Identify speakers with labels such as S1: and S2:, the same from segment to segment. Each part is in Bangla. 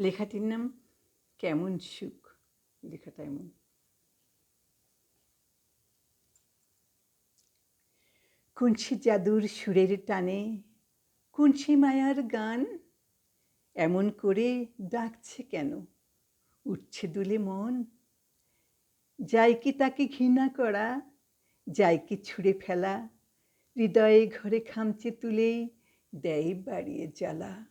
S1: লেখাটির নাম কেমন সুখ? লেখাটা এমন কুঞ্চি জাদুর সুরের টানে, কুঞ্চি মায়ার গান, এমন করে ডাকছে কেন? উঠছে দুলে মন। যাই কি তাকে ঘৃণা করা? যাই কি ছুঁড়ে ফেলা? হৃদয়ে ঘরে খামচে তুলেই দেয় বাড়িয়ে জ্বালা।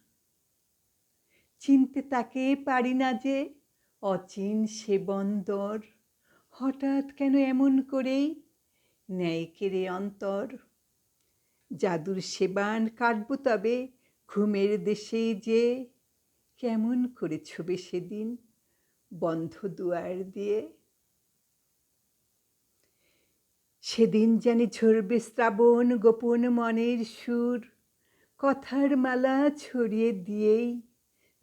S1: চিনতে তাকে পারি না যে, অচিন সে বন্দর। হঠাৎ কেন এমন করেই নেয় কেড়ে অন্তর? জাদুর সেবান কাটবো তবে ঘুমের দেশে যে, কেমন করে ছবে সেদিন বন্ধ দুয়ার দিয়ে? সেদিন জানি ঝরবে শ্রাবণ গোপন মনের সুর, কথার মালা ছড়িয়ে দিয়েই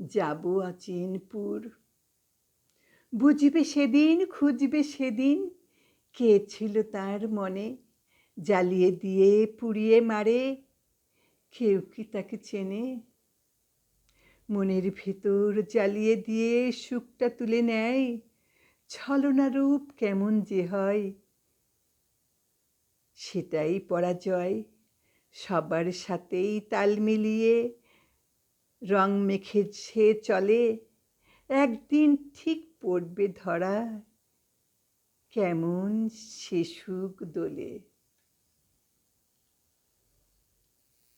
S1: যাব অচিনপুর বুঝবে সেদিন, খুঁজবে সেদিন, কে ছিল তার মনে? জ্বালিয়ে দিয়ে পুড়িয়ে মারে, কেউ কি তাকে চেনে? মনের ভিতর জ্বালিয়ে দিয়ে সুখটা তুলে নেয়, ছলনা রূপ কেমন যে হয়? সেটাই পরাজয়, সবার সাথেই তাল মিলিয়ে রং মেখে সে চলে একদিন ঠিক পড়বে ধরা কেমন শিশুক দোলে।